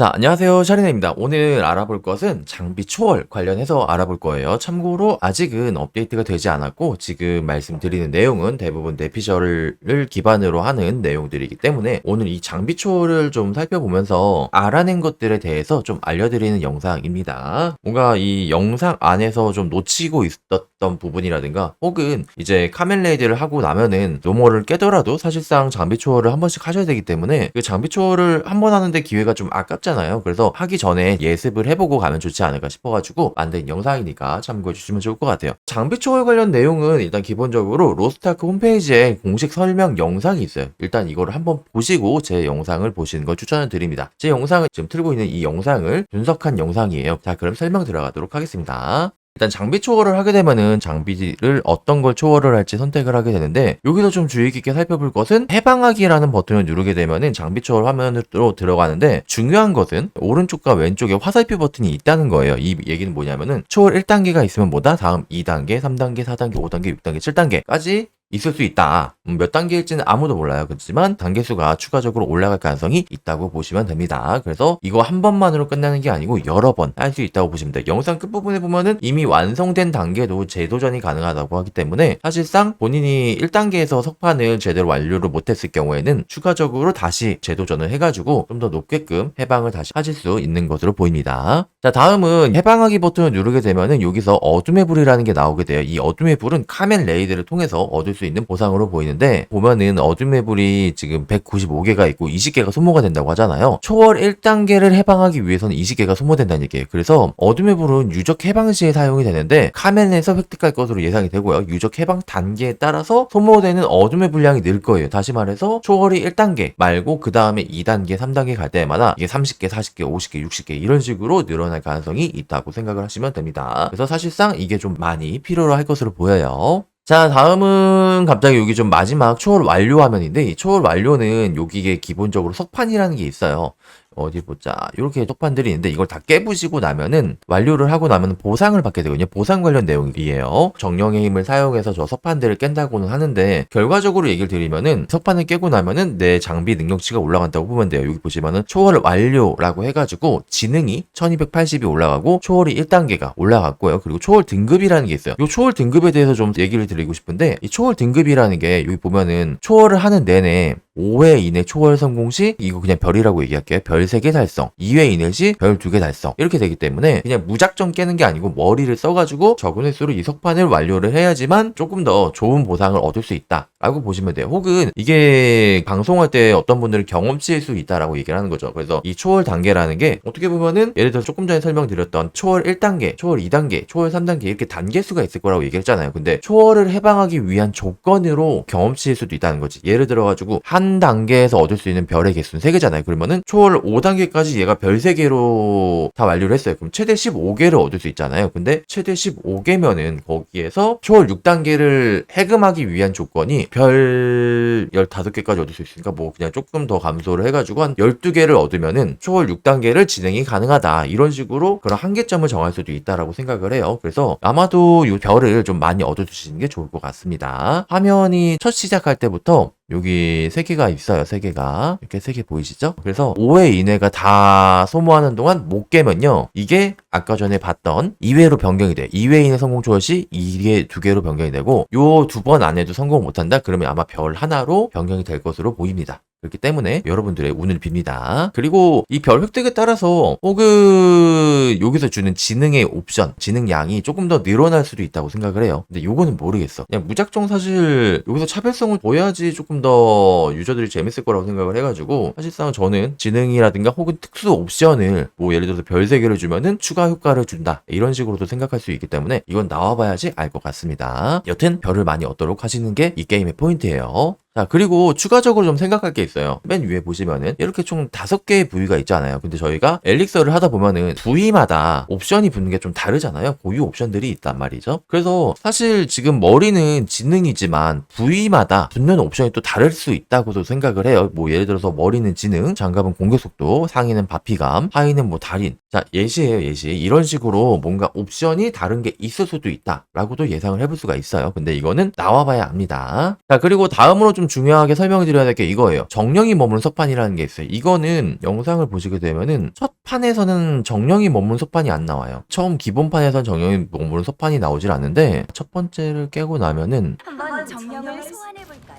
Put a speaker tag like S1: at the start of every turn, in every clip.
S1: 자, 안녕하세요. 샤리네입니다. 오늘 알아볼 것은 장비 초월 관련해서 알아볼 거예요. 참고로 아직은 업데이트가 되지 않았고 지금 말씀드리는 내용은 대부분 내피셜을 기반으로 하는 내용들이기 때문에 오늘 이 장비 초월을 좀 살펴보면서 알아낸 것들에 대해서 좀 알려드리는 영상입니다. 뭔가 이 영상 안에서 좀 놓치고 있었던 부분이라든가 혹은 이제 카멜레이드를 하고 나면은 노멀을 깨더라도 사실상 장비 초월을 한 번씩 하셔야 되기 때문에 그 장비 초월을 한 번 하는데 기회가 좀 아깝 잖아요. 그래서 하기 전에 예습을 해보고 가면 좋지 않을까 싶어가지고 만든 영상이니까 참고해 주시면 좋을 것 같아요. 장비 초월 관련 내용은 일단 기본적으로 로스타크 홈페이지에 공식 설명 영상이 있어요. 일단 이거를 한번 보시고 제 영상을 보시는 걸 추천을 드립니다. 제 영상을 지금 틀고 있는 이 영상을 분석한 영상이에요. 자, 그럼 설명 들어가도록 하겠습니다. 일단 장비 초월을 하게 되면은 장비를 어떤 걸 초월을 할지 선택을 하게 되는데 여기서 좀 주의 깊게 살펴볼 것은 해방하기라는 버튼을 누르게 되면은 장비 초월 화면으로 들어가는데 중요한 것은 오른쪽과 왼쪽에 화살표 버튼이 있다는 거예요. 이 얘기는 뭐냐면은 초월 1단계가 있으면 뭐다? 다음 2단계, 3단계, 4단계, 5단계, 6단계, 7단계까지 있을 수 있다. 음, 몇 단계일지는 아무도 몰라요. 그렇지만 단계 수가 추가적으로 올라갈 가능성이 있다고 보시면 됩니다. 그래서 이거 한 번만으로 끝나는 게 아니고 여러 번 할 수 있다고 보시면 돼요. 영상 끝부분에 보면은 이미 완성된 단계도 재도전이 가능하다고 하기 때문에 사실상 본인이 1단계에서 석판을 제대로 완료를 못했을 경우에는 추가적으로 다시 재도전을 해가지고 좀 더 높게끔 해방을 다시 하실 수 있는 것으로 보입니다. 자 다음은 해방하기 버튼을 누르게 되면은 여기서 어둠의 불이라는 게 나오게 돼요. 이 어둠의 불은 카멘 레이드를 통해서 얻을 수 있는 보상으로 보이는데 보면은 어둠의 불이 지금 195개가 있고 20개가 소모가 된다고 하잖아요. 초월 1단계를 해방하기 위해서는 20개가 소모된다는 얘기예요. 그래서 어둠의 불은 유적 해방 시에 사용이 되는데 카멘에서 획득할 것으로 예상이 되고요. 유적 해방 단계에 따라서 소모되는 어둠의 분량이 늘 거예요. 다시 말해서 초월이 1단계 말고 그 다음에 2단계, 3단계 갈 때마다 이게 30개, 40개, 50개, 60개 이런 식으로 늘어날 가능성이 있다고 생각을 하시면 됩니다. 그래서 사실상 이게 좀 많이 필요로 할 것으로 보여요. 자, 다음은 갑자기 여기 좀 마지막 초월 완료 화면인데, 이 초월 완료는 여기에 기본적으로 석판이라는 게 있어요. 어디 보자. 이렇게 석판들이 있는데 이걸 다 깨부시고 나면은 완료를 하고 나면 보상을 받게 되거든요. 보상 관련 내용이에요. 정령의 힘을 사용해서 저 석판들을 깬다고는 하는데 결과적으로 얘기를 드리면은 석판을 깨고 나면은 내 장비 능력치가 올라간다고 보면 돼요. 여기 보시면은 초월 완료라고 해가지고 지능이 1280이 올라가고 초월이 1단계가 올라갔고요. 그리고 초월 등급이라는 게 있어요. 이 초월 등급에 대해서 좀 얘기를 드리고 싶은데 이 초월 등급이라는 게 여기 보면은 초월을 하는 내내 5회 이내 초월 성공 시 이거 그냥 별이라고 얘기할게요. 별 3개 달성. 2회 이내 시 별 2개 달성. 이렇게 되기 때문에 그냥 무작정 깨는 게 아니고 머리를 써가지고 적은 횟수로 이 석판을 완료를 해야지만 조금 더 좋은 보상을 얻을 수 있다. 라고 보시면 돼요. 혹은 이게 방송할 때 어떤 분들은 경험치일 수 있다라고 얘기를 하는 거죠. 그래서 이 초월 단계라는 게 어떻게 보면은 예를 들어 조금 전에 설명드렸던 초월 1단계, 초월 2단계, 초월 3단계 이렇게 단계 수가 있을 거라고 얘기했잖아요. 근데 초월을 해방하기 위한 조건으로 경험치일 수도 있다는 거지. 예를 들어가지고 한 단계에서 얻을 수 있는 별의 개수는 3개잖아요. 그러면은 초월 5단계까지 얘가 별 3개로 다 완료를 했어요. 그럼 최대 15개를 얻을 수 있잖아요. 근데 최대 15개면은 거기에서 초월 6단계를 해금하기 위한 조건이 별 15개까지 얻을 수 있으니까 뭐 그냥 조금 더 감소를 해가지고 한 12개를 얻으면은 초월 6단계를 진행이 가능하다. 이런 식으로 그런 한계점을 정할 수도 있다라고 생각을 해요. 그래서 아마도 이 별을 좀 많이 얻어주시는 게 좋을 것 같습니다. 화면이 첫 시작할 때부터 여기 세 개가 있어요. 세 개가 이렇게 세 개 보이시죠? 그래서 5회 이내가 다 소모하는 동안 못 깨면요. 이게 아까 전에 봤던 2회로 변경이 돼. 2회 이내 성공 초월 시 2개 두 개로 변경이 되고 요 두 번 안에도 성공 못 한다. 그러면 아마 별 하나로 변경이 될 것으로 보입니다. 그렇기 때문에 여러분들의 운을 빕니다. 그리고 이 별 획득에 따라서 혹은 여기서 주는 지능의 옵션, 지능 양이 조금 더 늘어날 수도 있다고 생각을 해요. 근데 요거는 모르겠어. 그냥 무작정 사실 여기서 차별성을 보여야지 조금 더 유저들이 재밌을 거라고 생각을 해가지고 사실상 저는 지능이라든가 혹은 특수 옵션을 뭐 예를 들어서 별 3개를 주면은 추가 효과를 준다. 이런 식으로도 생각할 수 있기 때문에 이건 나와봐야지 알 것 같습니다. 여튼 별을 많이 얻도록 하시는 게 이 게임의 포인트예요. 자, 그리고 추가적으로 좀 생각할 게 있어요. 맨 위에 보시면은 이렇게 총 다섯 개의 부위가 있잖아요. 근데 저희가 엘릭서를 하다 보면은 부위마다 옵션이 붙는 게 좀 다르잖아요. 고유 옵션들이 있단 말이죠. 그래서 사실 지금 머리는 지능이지만 부위마다 붙는 옵션이 또 다를 수 있다고도 생각을 해요. 뭐 예를 들어서 머리는 지능, 장갑은 공격 속도, 상의는 바피감, 하의는 뭐 달인 자, 예시예요, 예시. 이런 식으로 뭔가 옵션이 다른 게 있을 수도 있다 라고도 예상을 해볼 수가 있어요. 근데 이거는 나와봐야 압니다. 자, 그리고 다음으로 좀 중요하게 설명드려야 될 게 이거예요. 정령이 머무는 석판이라는 게 있어요. 이거는 영상을 보시게 되면은 첫 판에서는 정령이 머무는 석판이 안 나와요. 처음 기본판에선 정령이 머무는 석판이 나오질 않는데 첫 번째를 깨고 나면은
S2: 한번 정령을 소환해 볼까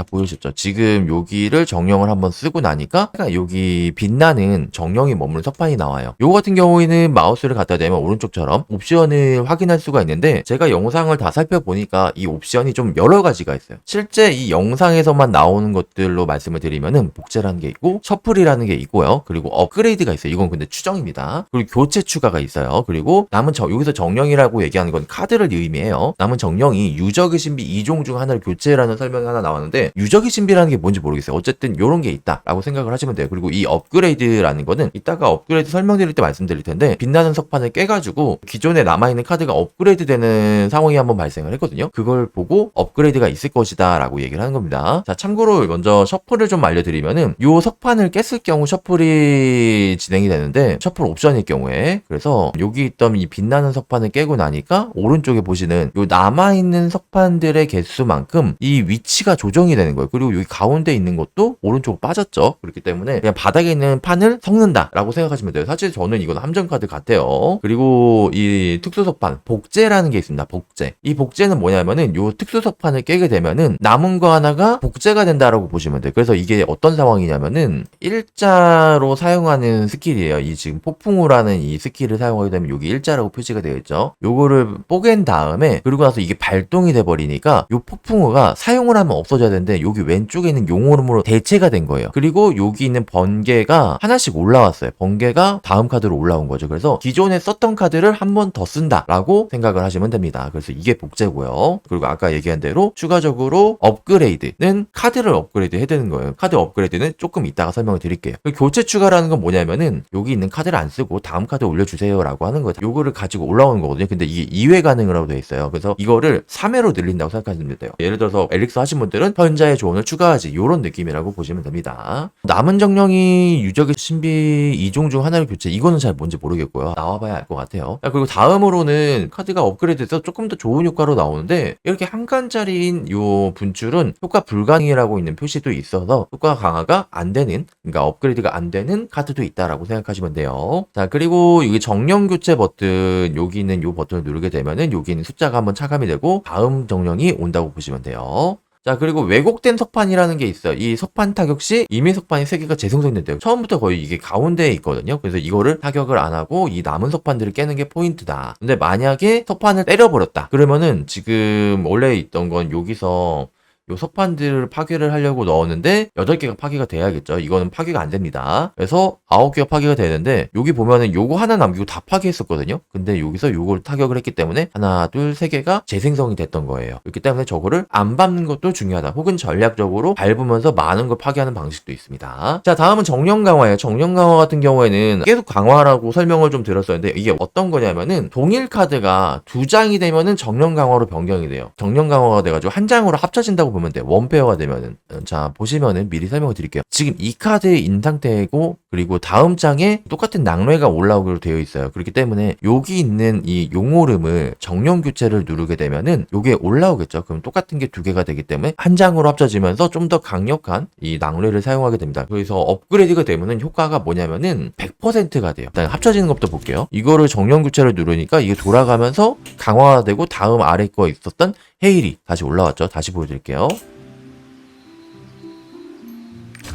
S2: 요?
S1: 자, 보이시죠? 지금 여기를 정령을 한번 쓰고 나니까 여기 빛나는 정령이 머무는 석판이 나와요. 요거 같은 경우에는 마우스를 갖다 대면 오른쪽처럼 옵션을 확인할 수가 있는데 제가 영상을 다 살펴보니까 이 옵션이 좀 여러 가지가 있어요. 실제 이 영상에서만 나오는 것들로 말씀을 드리면은 복제라는 게 있고 셔플이라는 게 있고요. 그리고 업그레이드가 있어요. 이건 근데 추정입니다. 그리고 교체 추가가 있어요. 그리고 남은 저, 여기서 정령이라고 얘기하는 건 카드를 의미해요. 남은 정령이 유적의 신비 2종 중 하나를 교체라는 설명이 하나 나왔는데 유적의 신비라는 게 뭔지 모르겠어요. 어쨌든 이런 게 있다라고 생각을 하시면 돼요. 그리고 이 업그레이드라는 거는 이따가 업그레이드 설명드릴 때 말씀드릴 텐데 빛나는 석판을 깨가지고 기존에 남아있는 카드가 업그레이드 되는 상황이 한번 발생을 했거든요. 그걸 보고 업그레이드가 있을 것이다 라고 얘기를 하는 겁니다. 자, 참고로 먼저 셔플을 좀 알려드리면은 요 석판을 깼을 경우 셔플이 진행이 되는데 셔플 옵션일 경우에 그래서 여기 있던 이 빛나는 석판을 깨고 나니까 오른쪽에 보시는 요 남아있는 석판들의 개수만큼 이 위치가 조정이 되는 거예요. 그리고 여기 가운데 있는 것도 오른쪽으로 빠졌죠. 그렇기 때문에 그냥 바닥에 있는 판을 섞는다라고 생각하시면 돼요. 사실 저는 이건 함정 카드 같아요. 그리고 이 특수 석판 복제라는 게 있습니다. 복제. 이 복제는 뭐냐면은 요 특수 석판을 깨게 되면은 남은 거 하나가 복제가 된다라고 보시면 돼요. 그래서 이게 어떤 상황이냐면은 일자로 사용하는 스킬이에요. 이 지금 폭풍우라는 이 스킬을 사용하게 되면 여기 일자라고 표시가 되어 있죠. 요거를 뽀갠 다음에 그리고 나서 이게 발동이 돼 버리니까 요 폭풍우가 사용을 하면 없어져야 되 는데 여기 왼쪽에 있는 용오름으로 대체가 된 거예요. 그리고 여기 있는 번개가 하나씩 올라왔어요. 번개가 다음 카드로 올라온 거죠. 그래서 기존에 썼던 카드를 한 번 더 쓴다라고 생각을 하시면 됩니다. 그래서 이게 복제고요. 그리고 아까 얘기한 대로 추가적으로 업그레이드는 카드를 업그레이드 해야 되는 거예요. 카드 업그레이드는 조금 이따가 설명을 드릴게요. 그리고 교체 추가라는 건 뭐냐면은 여기 있는 카드를 안 쓰고 다음 카드 올려주세요라고 하는 거죠. 요거를 가지고 올라오는 거거든요. 근데 이게 2회 가능이라고 되어 있어요. 그래서 이거를 3회로 늘린다고 생각하시면 돼요. 예를 들어서 엘릭스 하신 분들은 현 자의 조언을 추가하지 요런 느낌이라고 보시면 됩니다. 남은 정령이 유적의 신비 2종 중 하나를 교체 이거는 잘 뭔지 모르겠고요. 나와봐야 알 것 같아요. 자, 그리고 다음으로는 카드가 업그레이드돼서 조금 더 좋은 효과로 나오는데 이렇게 한 칸짜리인 요 분줄은 효과 불가능이라고 있는 표시도 있어서 효과 강화가 안 되는 그러니까 업그레이드가 안 되는 카드도 있다라고 생각하시면 돼요. 자 그리고 여기 정령 교체 버튼 여기 있는 요 버튼을 누르게 되면은 여기 있는 숫자가 한번 차감이 되고 다음 정령이 온다고 보시면 돼요. 자 그리고 왜곡된 석판이라는 게 있어요. 이 석판 타격 시 이미 석판이 세 개가 재생성된대요. 처음부터 거의 이게 가운데에 있거든요. 그래서 이거를 타격을 안 하고 이 남은 석판들을 깨는 게 포인트다. 근데 만약에 석판을 때려버렸다. 그러면은 지금 원래 있던 건 여기서 요 석판들을 파괴를 하려고 넣었는데 8개가 파괴가 돼야겠죠. 이거는 파괴가 안 됩니다. 그래서 9개가 파괴가 되는데 여기 보면은 요거 하나 남기고 다 파괴했었거든요. 근데 여기서 요걸 타격을 했기 때문에 하나, 둘, 세 개가 재생성이 됐던 거예요. 그렇기 때문에 저거를 안 밟는 것도 중요하다. 혹은 전략적으로 밟으면서 많은 걸 파괴하는 방식도 있습니다. 자, 다음은 정령 강화예요. 정령 강화 같은 경우에는 계속 강화라고 설명을 좀 드렸었는데 이게 어떤 거냐면은 동일 카드가 두 장이 되면은 정령 강화로 변경이 돼요. 정령 강화가 돼가지고 한 장으로 합쳐진다고 보면 돼요. 원페어가 되면은. 음, 자, 보시면은 미리 설명을 드릴게요. 지금 이 카드의 인 상태이고 그리고 다음 장에 똑같은 낙뢰가 올라오기로 되어 있어요. 그렇기 때문에 여기 있는 이 용오름을 정령 교체를 누르게 되면은 요게 올라오겠죠. 그럼 똑같은 게 두 개가 되기 때문에 한 장으로 합쳐지면서 좀 더 강력한 이 낙뢰를 사용하게 됩니다. 그래서 업그레이드가 되면은 효과가 뭐냐면은 100%가 돼요. 일단 합쳐지는 것부터 볼게요. 이거를 정령 교체를 누르니까 이게 돌아가면서 강화가 되고 다음 아래 거 있었던 헤일이 다시 올라왔죠. 다시 보여드릴게요.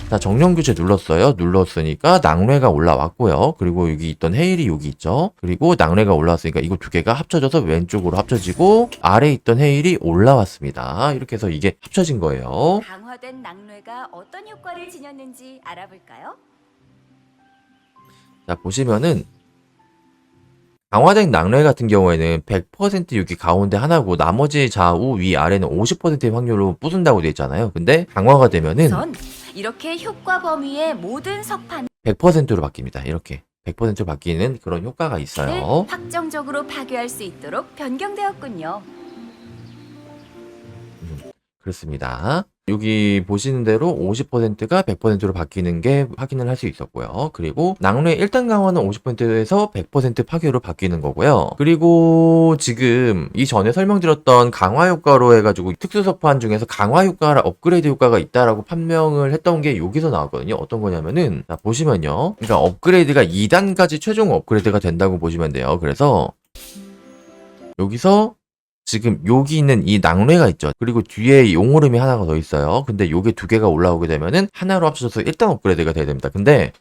S1: 자, 정령 교체 눌렀어요. 눌렀으니까 낙뢰가 올라왔고요. 그리고 여기 있던 헤일이 여기 있죠. 그리고 낙뢰가 올라왔으니까 이거 두 개가 합쳐져서 왼쪽으로 합쳐지고 아래 있던 헤일이 올라왔습니다. 이렇게 해서 이게 합쳐진 거예요.
S2: 강화된 낙뢰가 어떤 효과를 지녔는지 알아볼까요?
S1: 자, 보시면은 강화된 낙뢰 같은 경우에는 100% 여기 가운데 하나고 나머지 좌우 위 아래는 50%의 확률로 부순다고 되어 있잖아요. 근데 강화가 되면은
S2: 우선 이렇게 효과 범위의 모든 석판을
S1: 100%로 바뀝니다. 이렇게 100%로 바뀌는 그런 효과가 있어요.
S2: 확정적으로 파괴할 수 있도록 변경되었군요.
S1: 그렇습니다. 여기 보시는 대로 50%가 100%로 바뀌는 게 확인을 할 수 있었고요. 그리고 낙뢰 1단 강화는 50%에서 100% 파괴로 바뀌는 거고요. 그리고 지금 이전에 설명드렸던 강화 효과로 해가지고 특수 석판 중에서 강화 효과라 업그레이드 효과가 있다라고 판명을 했던 게 여기서 나왔거든요. 어떤 거냐면은 자 보시면요. 그러니까 업그레이드가 2단까지 최종 업그레이드가 된다고 보시면 돼요. 그래서 여기서 지금 여기 있는 이 낙뢰가 있죠. 그리고 뒤에 용오름이 하나가 더 있어요. 근데 요게 두 개가 올라오게 되면은 하나로 합쳐져서 일단 업그레이드가 돼야 됩니다. 근데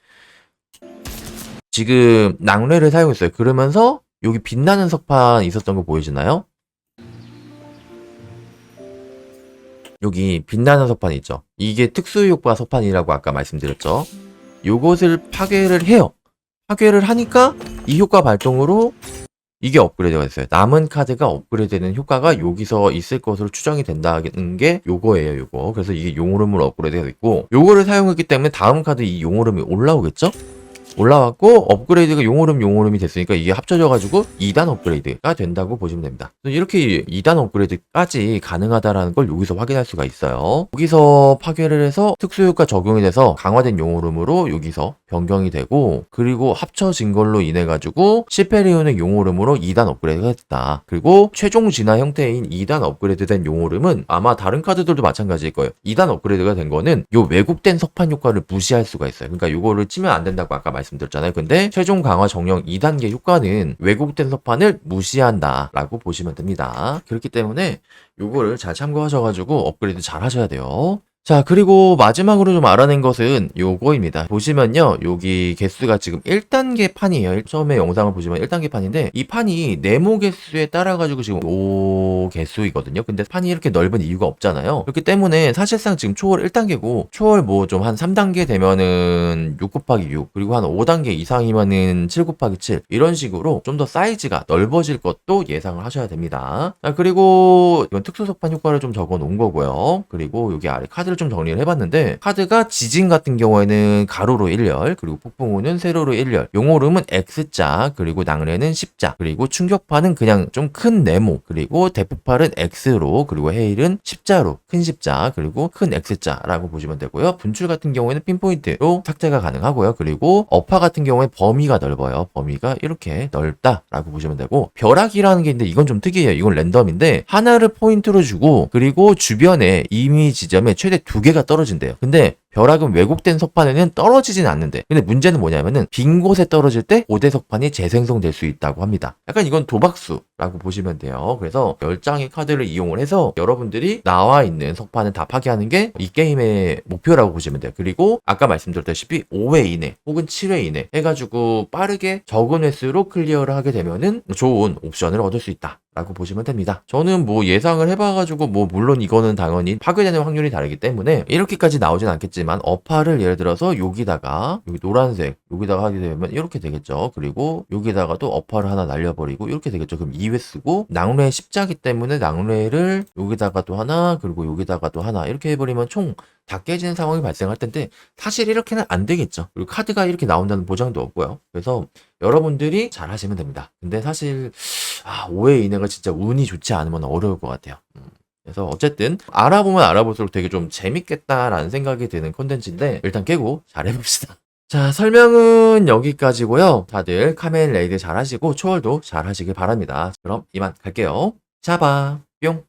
S1: 지금 낙뢰를 사용했어요. 그러면서 여기 빛나는 석판 있었던 거 보이시나요? 여기 빛나는 석판 있죠. 이게 특수효과 석판이라고 아까 말씀드렸죠. 요것을 파괴를 해요. 파괴를 하니까 이 효과 발동으로 이게 업그레이드가 됐어요. 남은 카드가 업그레이드되는 효과가 여기서 있을 것으로 추정이 된다는 게 요거예요, 요거. 그래서 이게 용오름으로 업그레이드가 됐고, 요거를 사용했기 때문에 다음 카드 이 용오름이 올라오겠죠? 올라왔고, 업그레이드가 용오름, 용오름이 됐으니까 이게 합쳐져가지고 2단 업그레이드가 된다고 보시면 됩니다. 이렇게 2단 업그레이드까지 가능하다라는 걸 여기서 확인할 수가 있어요. 여기서 파괴를 해서 특수효과 적용이 돼서 강화된 용오름으로 여기서 변경이 되고 그리고 합쳐진 걸로 인해 가지고 시페리온의 용오름으로 2단 업그레이드가 됐다. 그리고 최종 진화 형태인 2단 업그레이드된 용오름은 아마 다른 카드들도 마찬가지일 거예요. 2단 업그레이드가 된 거는 요 왜곡된 석판 효과를 무시할 수가 있어요. 그러니까 요거를 치면 안 된다고 아까 말씀드렸잖아요. 근데 최종 강화 정령 2단계 효과는 왜곡된 석판을 무시한다라고 보시면 됩니다. 그렇기 때문에 요거를 잘 참고하셔가지고 업그레이드 잘 하셔야 돼요. 자, 그리고 마지막으로 좀 알아낸 것은 요거입니다. 보시면요. 여기 개수가 지금 1단계 판이에요. 처음에 영상을 보시면 1단계 판인데 이 판이 네모 개수에 따라 가지고 지금 5 개수이거든요. 근데 판이 이렇게 넓은 이유가 없잖아요. 그렇기 때문에 사실상 지금 초월 1단계고 초월 뭐 좀 한 3단계 되면은 6 곱하기 6 그리고 한 5단계 이상이면은 7 곱하기 7 이런 식으로 좀 더 사이즈가 넓어질 것도 예상을 하셔야 됩니다. 자, 그리고 이건 특수 석판 효과를 좀 적어 놓은 거고요. 그리고 여기 아래 카드 를 좀 정리를 해봤는데 카드가 지진 같은 경우에는 가로로 1열 그리고 폭풍우는 세로로 1열 용오름은 X자 그리고 낭래는 10자 그리고 충격파는 그냥 좀 큰 네모 그리고 대폭발은 X로 그리고 헤일은 10자로 큰 10자 그리고 큰 X자라고 보시면 되고요. 분출 같은 경우에는 핀포인트로 삭제가 가능하고요. 그리고 어파 같은 경우에 범위가 넓어요. 범위가 이렇게 넓다라고 보시면 되고 벼락이라는 게 있는데 이건 좀 특이해요. 이건 랜덤인데 하나를 포인트로 주고 그리고 주변에 이미 지점에 최대 두 개가 떨어진대요. 근데 벼락은 왜곡된 석판에는 떨어지진 않는데 근데 문제는 뭐냐면은 빈 곳에 떨어질 때 고대 석판이 재생성될 수 있다고 합니다. 약간 이건 도박수라고 보시면 돼요. 그래서 10장의 카드를 이용을 해서 여러분들이 나와 있는 석판을 다 파괴하는 게 이 게임의 목표라고 보시면 돼요. 그리고 아까 말씀드렸다시피 5회 이내 혹은 7회 이내 해가지고 빠르게 적은 횟수로 클리어를 하게 되면은 좋은 옵션을 얻을 수 있다. 라고 보시면 됩니다. 저는 뭐 예상을 해봐가지고 뭐 물론 이거는 당연히 파괴되는 확률이 다르기 때문에 이렇게까지 나오진 않겠지만 어파를 예를 들어서 여기다가 여기 노란색 여기다가 하게 되면 이렇게 되겠죠. 그리고 여기다가도 어파를 하나 날려버리고 이렇게 되겠죠. 그럼 2회 쓰고 낭뢰 십자기 때문에 낭뢰를 여기다가도 하나 그리고 여기다가도 하나 이렇게 해버리면 총 다 깨지는 상황이 발생할 텐데 사실 이렇게는 안 되겠죠. 그리고 카드가 이렇게 나온다는 보장도 없고요. 그래서 여러분들이 잘 하시면 됩니다. 근데 사실 아, 5회 이내가 진짜 운이 좋지 않으면 어려울 것 같아요. 음. 그래서 어쨌든 알아보면 알아볼수록 되게 좀 재밌겠다라는 생각이 드는 콘텐츠인데 일단 깨고 잘 해봅시다. 자 설명은 여기까지고요. 다들 카멘 레이드 잘 하시고 초월도 잘 하시길 바랍니다. 그럼 이만 갈게요. 잡아 뿅.